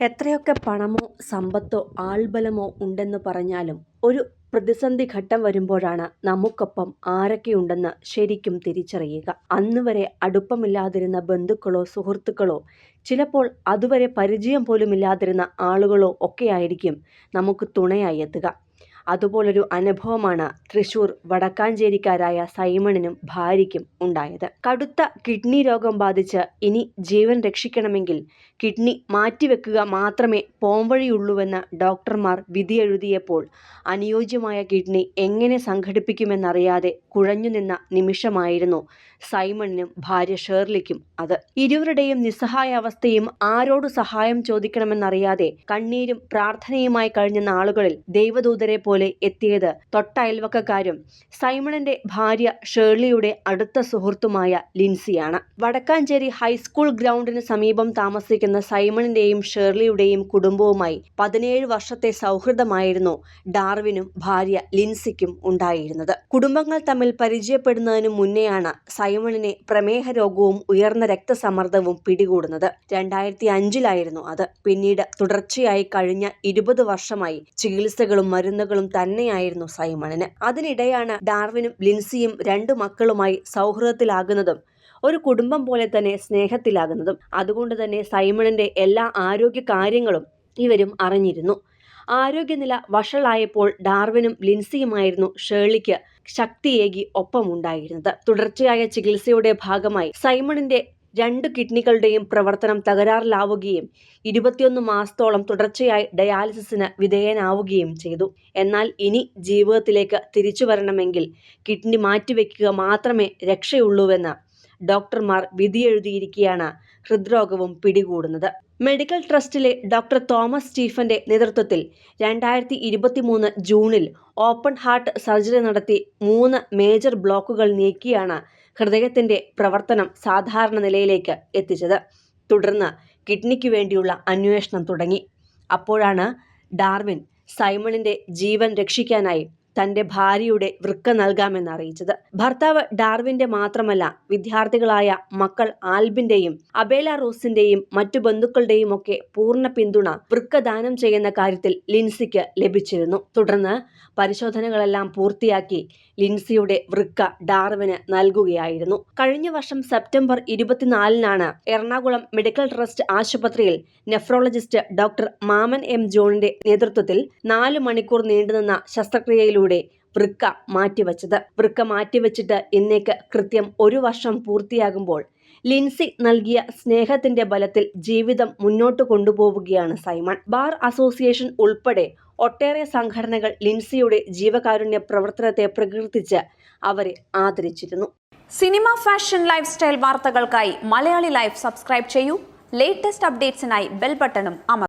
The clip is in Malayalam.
എത്രയൊക്കെ പണമോ സമ്പത്തോ ആൾബലമോ ഉണ്ടെന്ന് പറഞ്ഞാലും ഒരു പ്രതിസന്ധി ഘട്ടം വരുമ്പോഴാണ് നമുക്കൊപ്പം ആരൊക്കെയുണ്ടെന്ന് ശരിക്കും തിരിച്ചറിയുക. അന്നുവരെ അടുപ്പമില്ലാതിരുന്ന ബന്ധുക്കളോ സുഹൃത്തുക്കളോ ചിലപ്പോൾ അതുവരെ പരിചയം പോലുമില്ലാതിരുന്ന ആളുകളോ ഒക്കെയായിരിക്കും നമുക്ക് തുണയായി എത്തുക. അതുപോലൊരു അനുഭവമാണ് തൃശൂർ വടക്കാഞ്ചേരിക്കാരായ സൈമണിനും ഭാര്യയ്ക്കും ഉണ്ടായത്. കടുത്ത കിഡ്നി രോഗം ബാധിച്ച് ഇനി ജീവൻ രക്ഷിക്കണമെങ്കിൽ കിഡ്നി മാറ്റിവെക്കുക മാത്രമേ പോംവഴിയുള്ളൂവെന്ന് ഡോക്ടർമാർ വിധിയെഴുതിയപ്പോൾ അനുയോജ്യമായ കിഡ്നി എങ്ങനെ സംഘടിപ്പിക്കുമെന്നറിയാതെ കുഴഞ്ഞുനിന്ന നിമിഷമായിരുന്നു സൈമണിനും ഭാര്യ ഷേർലിക്കും അത്. ഇരുവരുടെയും നിസ്സഹായാവസ്ഥയും ആരോട് സഹായം ചോദിക്കണമെന്നറിയാതെ കണ്ണീരും പ്രാർത്ഥനയുമായി കഴിഞ്ഞ നാളുകളിൽ ദൈവദൂതരെ പോലെ എത്തിയത് തൊട്ടയൽവക്കക്കാരും സൈമണിന്റെ ഭാര്യ ഷേർലിയുടെ അടുത്ത സുഹൃത്തുമായ ലിൻസിയാണ്. വടക്കാഞ്ചേരി ഹൈസ്കൂൾ ഗ്രൗണ്ടിന് സമീപം താമസിക്കുന്ന സൈമണിന്റെയും ഷേർലിയുടെയും കുടുംബവുമായി പതിനേഴ് വർഷത്തെ സൗഹൃദമായിരുന്നു ഡാർവിനും ഭാര്യ ലിൻസിക്കും ഉണ്ടായിരുന്നത്. കുടുംബങ്ങൾ തമ്മിൽ പരിചയപ്പെടുന്നതിനു മുന്നെയാണ് സൈമണിനെ പ്രമേഹ രോഗവും ഉയർന്ന രക്തസമ്മർദ്ദവും പിടികൂടുന്നത്. രണ്ടായിരത്തി അഞ്ചിലായിരുന്നു അത്. പിന്നീട് തുടർച്ചയായി കഴിഞ്ഞ ഇരുപത് വർഷമായി ചികിത്സകളും മരുന്നുകളും തന്നെയായിരുന്നു സൈമണിന്. അതിനിടെയാണ് ഡാർവിനും ലിൻസിയും രണ്ടു മക്കളുമായി സൗഹൃദത്തിലാകുന്നതും ഒരു കുടുംബം പോലെ തന്നെ സ്നേഹത്തിലാകുന്നതും. അതുകൊണ്ട് തന്നെ സൈമണിന്റെ എല്ലാ ആരോഗ്യ കാര്യങ്ങളും ഇവരും അറിഞ്ഞിരുന്നു. ആരോഗ്യനില വഷളായപ്പോൾ ഡാർവിനും ലിൻസിയുമായിരുന്നു ഷേർലിക്ക് ശക്തിയേകി ഒപ്പമുണ്ടായിരുന്നത്. തുടർച്ചയായ ചികിത്സയുടെ ഭാഗമായി സൈമണിന്റെ രണ്ട് കിഡ്നികളുടെയും പ്രവർത്തനം തകരാറിലാവുകയും ഇരുപത്തിയൊന്ന് മാസത്തോളം തുടർച്ചയായി ഡയാലിസിസിന് വിധേയനാവുകയും ചെയ്തു. എന്നാൽ ഇനി ജീവിതത്തിലേക്ക് തിരിച്ചു വരണമെങ്കിൽ കിഡ്നി മാറ്റിവെക്കുക മാത്രമേ രക്ഷയുള്ളൂവെന്ന് ഡോക്ടർമാർ വിധിയെഴുതിയിരിക്കുകയാണ് ഹൃദ്രോഗവും പിടികൂടുന്നത്. മെഡിക്കൽ ട്രസ്റ്റിലെ ഡോക്ടർ തോമസ് സ്റ്റീഫന്റെ നേതൃത്വത്തിൽ രണ്ടായിരത്തി ഇരുപത്തിമൂന്ന് ജൂണിൽ ഓപ്പൺ ഹാർട്ട് സർജറി നടത്തി മൂന്ന് മേജർ ബ്ലോക്കുകൾ നീക്കിയാണ് ഹൃദയത്തിന്റെ പ്രവർത്തനം സാധാരണ നിലയിലേക്ക് എത്തിച്ചത്. തുടർന്ന് കിഡ്നിക്ക് വേണ്ടിയുള്ള അന്വേഷണം തുടങ്ങി. അപ്പോഴാണ് ഡാർവിൻ സൈമണിന്റെ ജീവൻ രക്ഷിക്കാനായി തന്റെ ഭാര്യയുടെ വൃക്ക നൽകാമെന്ന് അറിയിച്ചത്. ഭർത്താവ് ഡാർവിന്റെ മാത്രമല്ല വിദ്യാർത്ഥികളായ മക്കൾ ആൽബിന്റെയും അബേല റോസിന്റെയും മറ്റു ബന്ധുക്കളുടെയും ഒക്കെ പൂർണ പിന്തുണ വൃക്ക ദാനം ചെയ്യുന്ന കാര്യത്തിൽ ലിൻസിക്ക് ലഭിച്ചിരുന്നു. തുടർന്ന് പരിശോധനകളെല്ലാം പൂർത്തിയാക്കി ലിൻസിയുടെ വൃക്ക ഡാർവിന് നൽകുകയായിരുന്നു. കഴിഞ്ഞ വർഷം സെപ്റ്റംബർ ഇരുപത്തിനാലിനാണ് എറണാകുളം മെഡിക്കൽ ട്രസ്റ്റ് ആശുപത്രിയിൽ നെഫ്രോളജിസ്റ്റ് ഡോക്ടർ മാമൻ എം ജോണിന്റെ നേതൃത്വത്തിൽ നാല് മണിക്കൂർ നീണ്ടുനിന്ന ശസ്ത്രക്രിയയിലൂടെ വൃക്ക മാറ്റിവച്ചത്. വൃക്ക മാറ്റിവെച്ചിട്ട് ഇന്നേക്ക് കൃത്യം ഒരു വർഷം പൂർത്തിയാകുമ്പോൾ ലിൻസി നൽകിയ സ്നേഹത്തിന്റെ ബലത്തിൽ ജീവിതം മുന്നോട്ട് കൊണ്ടുപോവുകയാണ് സൈമൺ. ബാർ അസോസിയേഷൻ ഉൾപ്പെടെ ഒട്ടേറെ സംഘടനകൾ ലിൻസിയുടെ ജീവകാരുണ്യ പ്രവർത്തനത്തെ പ്രകീർത്തിച്ച് അവരെ ആദരിച്ചിരുന്നു. സിനിമ ഫാഷൻ ലൈഫ് സ്റ്റൈൽ വാർത്തകൾക്കായി മലയാളി ലൈഫ് സബ്സ്ക്രൈബ് ചെയ്യൂ. ലേറ്റസ്റ്റ് അപ്ഡേറ്റ്സിനായി ബെൽ ബട്ടണും അമർ